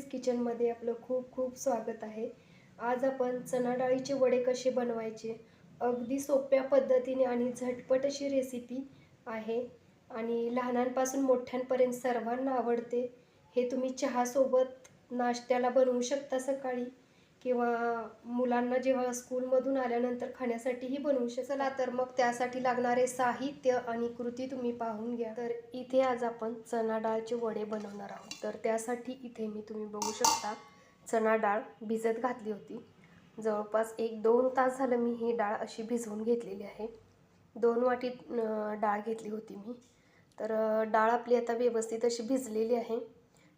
Recipes किचनमध्ये आपलं खूप खूप स्वागत आहे. आज आपण चणा डाळीचे वडे कसे बनवायचे? अगदी सोप्या पद्धतीने आणि झटपट अशी रेसिपी आहे. आणि लहानांपासून मोठ्यांपर्यंत सर्वांना आवडते. हे तुम्ही चहासोबत नाश्त्याला बनवू शकता सकाळी. किंवा मुलांना जेव्हा स्कूलमधून आल्यानंतर खाण्यासाठीही बनवू शकता चला तर मग त्यासाठी लागणारे साहित्य आणि कृती तुम्ही पाहून घ्या. तर इथे आज आपण चणा डाळचे वडे बनवणार आहोत. तर त्यासाठी इथे मी तुम्ही बघू शकता चणा डाळ भिजत घातली होती. जवळपास एक दोन तास झालं मी ही डाळ अशी भिजवून घेतलेली आहे. दोन वाटी डाळ घेतली होती मी. तर डाळ आपली आता व्यवस्थित अशी भिजलेली आहे.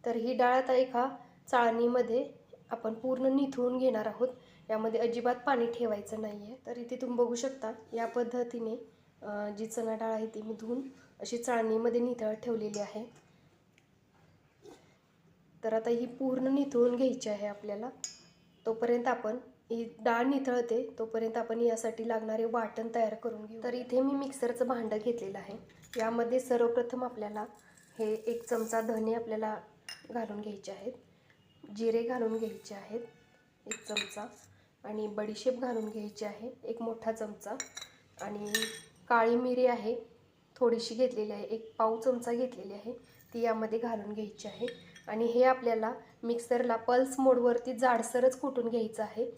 तर ही डाळ आता एका चाळणीमध्ये आपण पूर्ण निथळून घेणार आहोत. यामध्ये अजिबात पाणी ठेवायचं नाही आहे तर इथे तुम्ही बघू शकता या पद्धतीने जी चणा डाळ आहे ती मी धुवून अशी चाळणीमध्ये निथळत ठेवलेली आहे. तर आता ही पूर्ण निथळून घ्यायची आहे आपल्याला. तोपर्यंत आपण ही डाळ निथळते तोपर्यंत आपण यासाठी लागणारे वाटण तयार करून घेऊ. तर इथे मी मिक्सरचं भांडं घेतलेलं आहे. यामध्ये सर्वप्रथम आपल्याला हे एक चमचा धने आपल्याला घालून घ्यायचे आहेत. जिरे घालून घ्यायचे आहेत एक चमचा. आणि बडीशेप घालून घ्यायची आहे एक मोठा चमचा. आणि काळी मिरी आहे थोडीशी घेतलेली आहे एक पाव चमचा घेतलेली आहे ती यामध्ये घालून घ्यायची आहे. आणि हे आपल्याला मिक्सरला पल्स मोडवरती जाडसरच कुटून घ्यायचं आहे.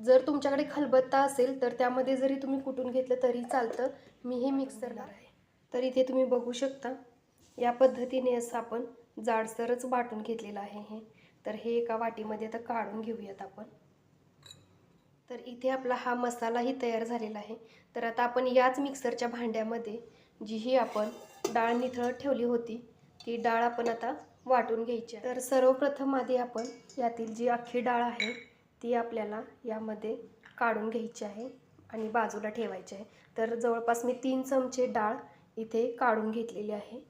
जर तुमच्याकडे खलबत्ता असेल तर त्यामध्ये जरी तुम्ही कुटून घेतलं तरी चालतं. मी हे मिक्सरला आहे. तर इथे तुम्ही बघू शकता या पद्धतीने असं आपण जाडसरच वाटून घेतलेलं आहे हे. तर हे एका वाटीमध्ये आता काढून घेऊयात आपण. तर इथे आपला हा मसालाही तयार झालेला आहे. तर आता आपण याच मिक्सरच्या भांड्यामध्ये जी ही आपण डाळ निथळत ठेवली होती ती डाळ आपण आता वाटून घ्यायची आहे. तर सर्वप्रथम आधी आपण यातील जी अख्खी डाळ आहे ती आपल्याला यामध्ये काढून घ्यायची आहे आणि बाजूला ठेवायची आहे. तर जवळपास मी तीन चमचे डाळ इथे काढून घेतलेली आहे.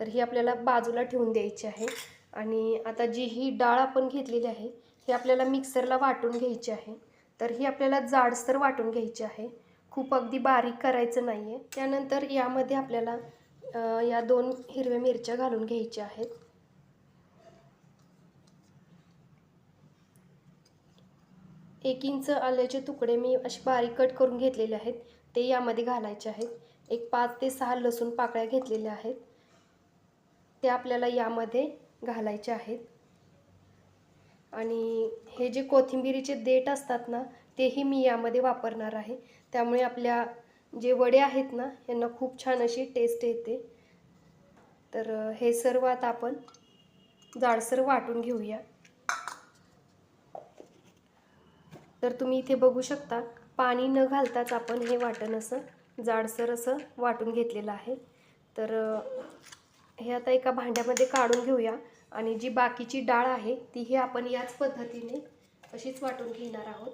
तर ही आपल्याला बाजूला ठेवून द्यायची आहे. आणि आता जी ही डाळ आपण घेतलेली आहे ही आपल्याला मिक्सरला वाटून घ्यायची आहे. तर ही आपल्याला जाडसर वाटून घ्यायची आहे. खूप अगदी बारीक करायचं नाही आहे त्यानंतर यामध्ये आपल्याला या दोन हिरव्या मिरच्या घालून घ्यायच्या आहेत. एक इंच आल्याचे तुकडे मी असे बारीक कट करून घेतलेले आहेत. ते यामध्ये घालायचे आहेत. एक पाच ते सहा लसूण पाकळ्या घेतलेल्या आहेत. ते आपल्याला यामध्ये घालायचे आहेत. आणि हे जे कोथिंबिरीचे देठ असतात ना तेही मी यामध्ये वापरणार आहे. त्यामुळे आपल्या जे वडे आहेत ना यांना खूप छान अशी टेस्ट येते. तर हे सर्व आता आपण जाडसर वाटून घेऊया. तर तुम्ही इथे बघू शकता पाणी न घालताच आपण हे वाटण असं जाडसर असं वाटून घेतलेलं आहे. तर हे आता एका भांड्यामध्ये काढून घेऊया. आणि जी बाकीची डाळ आहे तीही आपण याच पद्धतीने अशीच वाटून घेणार आहोत.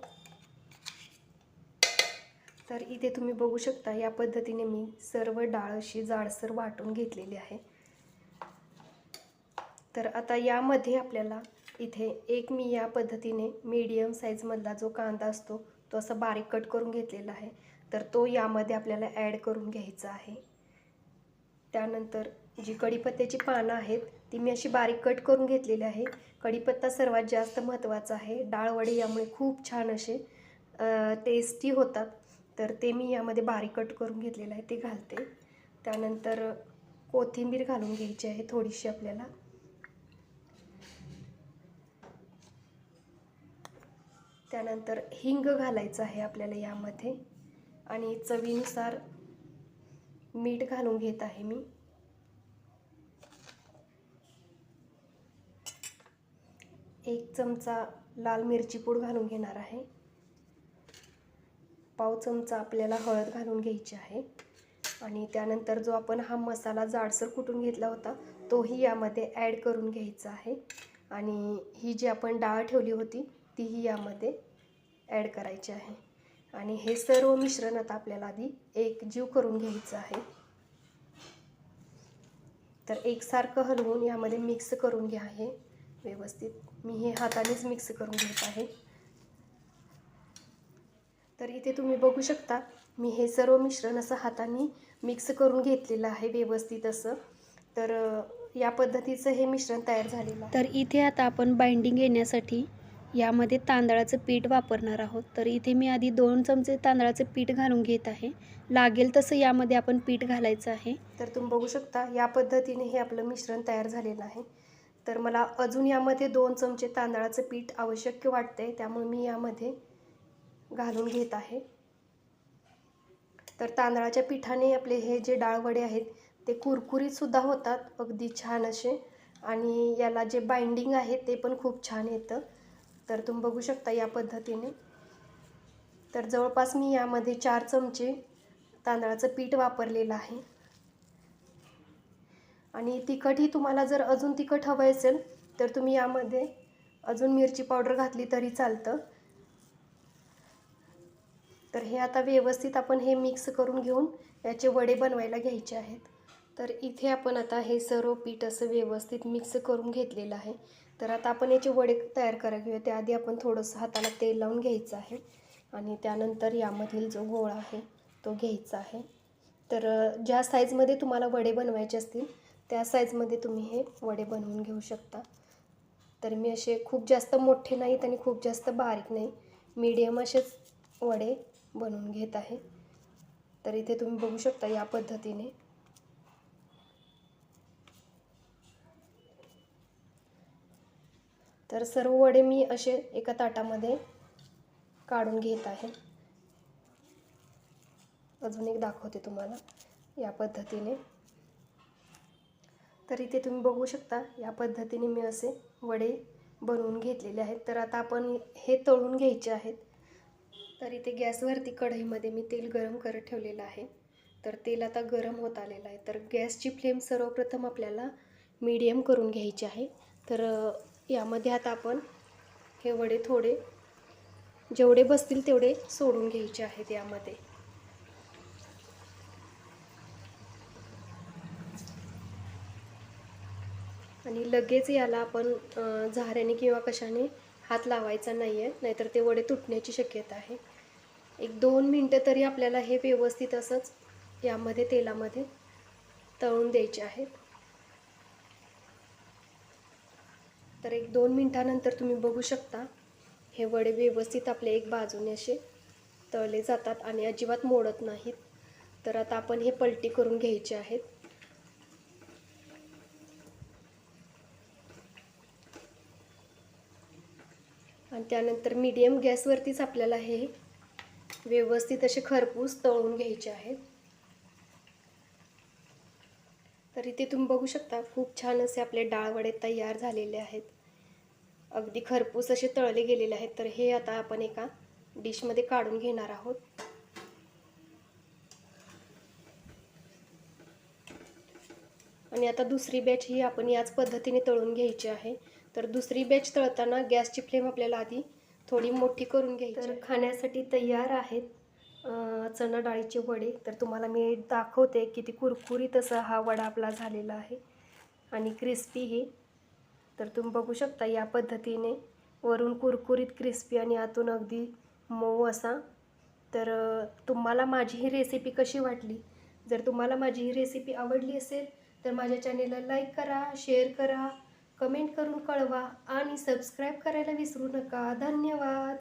तर इथे तुम्ही बघू शकता या पद्धतीने मी सर्व डाळ अशी जाडसर वाटून घेतलेली आहे. तर आता यामध्ये आपल्याला इथे एक मी या पद्धतीने मीडियम साईजमधला जो कांदा असतो तो असा बारीक कट करून घेतलेला आहे. तर तो यामध्ये आपल्याला ॲड करून घ्यायचा आहे. त्यानंतर जी कढीपत्त्याची पानं आहेत ती मी अशी बारीक कट करून घेतलेली आहे. कढीपत्ता सर्वात जास्त महत्त्वाचा आहे. डाळवडे यामुळे खूप छान असे टेस्टी होतात. तर ते मी यामध्ये बारीक कट करून घेतलेलं आहे ते घालते. त्यानंतर कोथिंबीर घालून घ्यायची आहे थोडीशी आपल्याला. त्यानंतर हिंग घालायचं आहे आपल्याला यामध्ये. आणि चवीनुसार मीठ घालून घेत आहे मी. एक चमचा लाल मिरची पूड घालून घेणार आहे. पाव चमचा आपल्याला हळद घालून घ्यायची आहे. आणि त्यानंतर जो आपण हा मसाला जाडसर कुटून घेतला होता तोही यामध्ये ॲड करून घ्यायचा आहे. आणि ही जी आपण डाळ ठेवली होती तीही यामध्ये ॲड करायची आहे. आणि हे सर्व मिश्रण आता आपल्याला आधी एक जीव करून घ्यायचं आहे. तर एकसारखं हलवून यामध्ये मिक्स करून घ्या हे. व्यवस्थित. मी हे हातानेच मिक्स करून घेत आहे. तर इथे तुम्ही बघू शकता मी हे सर्व मिश्रण असं हाताने मिक्स करून घेतलेलं आहे व्यवस्थित असं. तर या पद्धतीचं हे मिश्रण तयार झालेलं तर इथे आता आपण बाइंडिंग येण्यासाठी यामध्ये तांदळाचं पीठ वापरणार आहोत. तर इथे मी आधी दोन चमचे तांदळाचं पीठ घालून घेत आहे. लागेल तसं यामध्ये आपण पीठ घालायचं आहे. तर तुम्ही बघू शकता या पद्धतीने हे आपलं मिश्रण तयार झालेलं आहे. तर मला अजून यामध्ये दोन चमचे तांदळाचं पीठ आवश्यक वाटते त्यामुळे मी यामध्ये घालून घेत आहे. तर तांदळाच्या पिठाने आपले हे जे डाळवडे आहेत ते कुरकुरीतसुद्धा होतात अगदी छान असे. आणि याला जे बाइंडिंग आहे ते पण खूप छान येतं. तर तुम्ही बघू शकता या पद्धतीने. तर जवळपास मी यामध्ये चार चमचे तांदळाचं पीठ वापरलेलं आहे. आणि तिखटही तुम्हाला जर अजून तिखट हवं असेल तर तुम्ही यामध्ये अजून मिरची पावडर घातली तरी चालतं. तर हे आता व्यवस्थित आपण हे मिक्स करून घेऊन याचे वडे बनवायला घ्यायचे आहेत. तर इथे आपण आता हे सर्व पीठ असं व्यवस्थित मिक्स करून घेतलेलं आहे. तर आता आपण याचे वडे तयार करायला घेऊया. त्याआधी आपण थोडंसं हाताला तेल लावून घ्यायचं आहे. आणि त्यानंतर यामधील जो गोळा आहे तो घ्यायचा आहे. तर ज्या साईजमध्ये तुम्हाला वडे बनवायचे असतील त्या साईजमध्ये तुम्ही हे वडे बनवून घेऊ शकता. तर मी असे खूप जास्त मोठे नाहीत आणि खूप जास्त बारीक नाही. मीडियम असेच वडे बनवून घेत आहे. तर इथे तुम्ही बघू शकता या पद्धतीने. तर सर्व वडे मी असे एका ताटामध्ये काढून घेत आहे. अजून एक दाखवते तुम्हाला या पद्धतीने. तर इथे तुम्ही बघू शकता. या पद्धतीने मी असे वडे बनवून घेतलेले आहेत. तर आता आपण हे तळून घ्यायचे आहेत. तर इथे गॅसवरती कढईमध्ये मी तेल गरम करत ठेवलेलं आहे. तर तेल आता गरम होत आलेलं आहे. तर गॅसची फ्लेम सर्वप्रथम आपल्याला मीडियम करून घ्यायची आहे. तर यामध्ये आता आपण हे वडे थोडे जेवढे बसतील तेवढे सोडून घ्यायचे आहेत यामध्ये. आणि लगेच याला आपण झाऱ्याने किंवा कशाने हात लावायचा नाही आहे नाहीतर ते वडे तुटण्याची शक्यता आहे. एक दोन मिनटं तरी आपल्याला हे व्यवस्थित असंच यामध्ये तेलामध्ये तळून द्यायचे आहेत. तर एक दोन मिनटानंतर तुम्ही बघू शकता हे वडे व्यवस्थित आपले एक बाजूने असे तळले जातात आणि अजिबात मोडत नाहीत. तर आता आपण हे पलटी करून घ्यायचे आहेत. आणि त्यानंतर मीडियम गॅसवरतीच आपल्याला हे व्यवस्थित असे खरपूस तळून घ्यायचे आहेत. तर इथे तुम्ही बघू शकता खूप छान असे आपले डाळवडे तयार झालेले आहेत. अगदी खरपूस असे तळले गेलेले आहेत. तर हे आता आपण एका डिशमध्ये काढून घेणार आहोत. आणि आता दुसरी बॅच ही आपण याच पद्धतीने तळून घ्यायची आहे. तर दुसरी बॅच तळताना गॅसची फ्लेम आपल्याला आधी थोडी मोठी करून घ्यायची तर खाण्यासाठी तयार आहेत चणा डाळीचे वडे. तर तुम्हाला मी दाखवते किती कुरकुरीत असा हा वडा आपला झालेला आहे. आणि क्रिस्पीही तर तुम्ही बघू शकता या पद्धतीने वरून कुरकुरीत क्रिस्पी आणि आतून अगदी मऊ असा. तर तुम्हाला माझी ही रेसिपी कशी वाटली? जर तुम्हाला माझी ही रेसिपी आवडली असेल तर माझ्या चॅनेलला लाईक करा शेअर करा. कमेंट करून कळवा आणि सबस्क्राईब करायला विसरू नका. धन्यवाद.